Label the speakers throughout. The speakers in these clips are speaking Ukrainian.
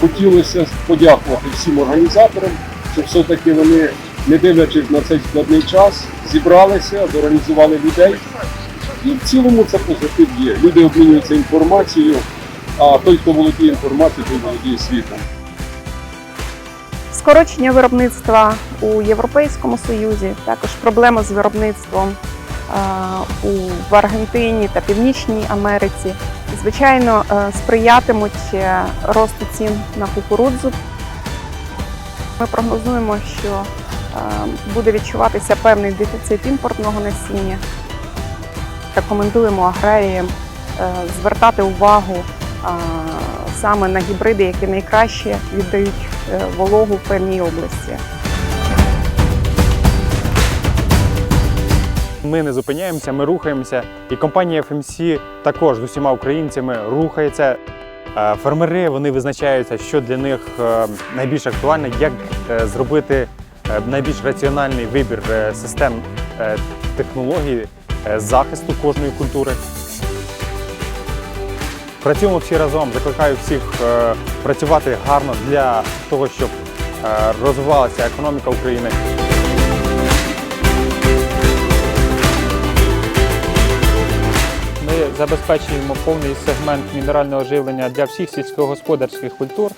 Speaker 1: хотілося подякувати всім організаторам, що все-таки вони, не дивлячись на цей складний час, зібралися, зорганізували людей. І в цілому це позитив є. Люди обмінюються інформацією, а той, хто володіє інформацією, той володіє світом.
Speaker 2: Скорочення виробництва у Європейському Союзі, також проблеми з виробництвом у Аргентині та Північній Америці, звичайно, е, сприятимуть е, росту цін на кукурудзу. Ми прогнозуємо, що е, буде відчуватися певний дефіцит імпортного насіння. Рекомендуємо аграріям звертати увагу саме на гібриди, які найкраще віддають вологу в певній області.
Speaker 3: Ми не зупиняємося, ми рухаємося. І компанія FMC також з усіма українцями рухається. Е, Фермери вони визначаються, що для них е, найбільш актуально, як е, зробити найбільш раціональний вибір систем технологій захисту кожної культури. Працюємо всі разом. Закликаю всіх працювати гарно для того, щоб розвивалася економіка України.
Speaker 4: Забезпечуємо повний сегмент мінерального живлення для всіх сільськогосподарських культур.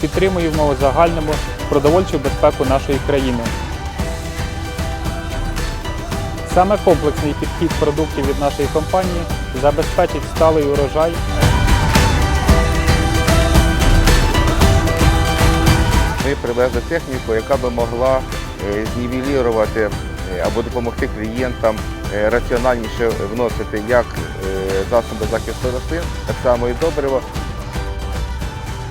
Speaker 4: Підтримуємо в загальному продовольчу безпеку нашої країни. Саме комплексний підхід продуктів від нашої компанії забезпечить сталий урожай
Speaker 5: Ми привезли техніку, яка би могла е, знівелірувати е, або допомогти клієнтам раціональніше вносити як е, засоби захисту рослин, так само і добриво.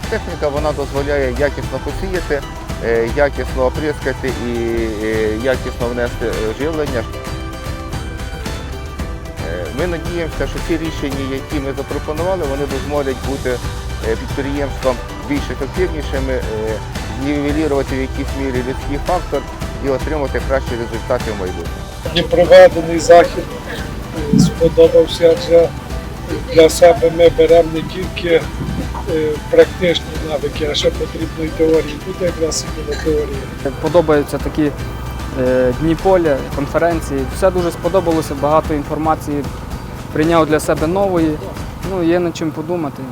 Speaker 5: Техніка вона дозволяє якісно посіяти, е, якісно оприскати і е, якісно внести е, живлення. Е, Ми надіємося, що ці рішення, які ми запропонували, вони дозволять бути е, підприємствам більш ефективнішими, е, знівелірувати в якійсь мірі людський фактор і отримати кращі результати в майбутньому.
Speaker 6: Проведений захід сподобався, адже для себе ми беремо не тільки е, практичні навики, а ще потрібно і теорії. Буде якраз іменно теорія.
Speaker 7: Подобаються такі е, дні поля, конференції. Все дуже сподобалося, багато інформації прийняв для себе нової. Ну, є над чим подумати.